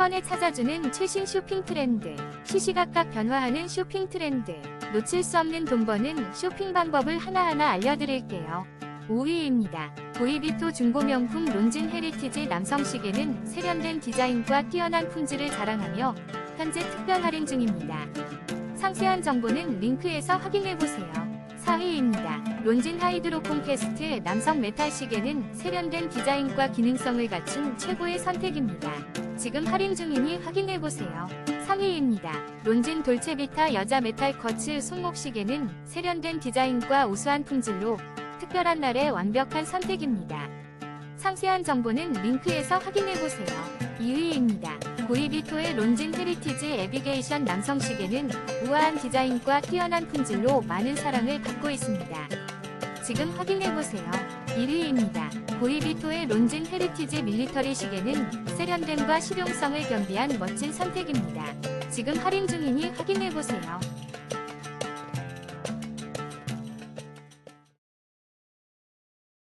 번에 찾아주는 최신 쇼핑 트렌드. 시시각각 변화하는 쇼핑 트렌드. 놓칠 수 없는 돈 버는 쇼핑 방법을 하나하나 알려드릴게요. 5위입니다. 보이비토 중고명품 론진 헤리티지 남성 시계는 세련된 디자인과 뛰어난 품질을 자랑하며 현재 특별 할인 중입니다. 상세한 정보는 링크에서 확인해보세요. 4위입니다. 론진 하이드로콘 캐스트 남성 메탈 시계는 세련된 디자인과 기능성을 갖춘 최고의 선택입니다. 지금 할인 중이니 확인해보세요. 3위입니다. 론진 돌체비타 여자 메탈 커츠 손목 시계는 세련된 디자인과 우수한 품질로 특별한 날의 완벽한 선택입니다. 상세한 정보는 링크에서 확인해보세요. 2위입니다. 고이비토의 론진 헤리티지 에비게이션 남성 시계는 우아한 디자인과 뛰어난 품질로 많은 사랑을 받고 있습니다. 지금 확인해보세요. 1위입니다. 고이비토의 론진 헤리티지 밀리터리 시계는 세련됨과 실용성을 겸비한 멋진 선택입니다. 지금 할인 중이니 확인해보세요.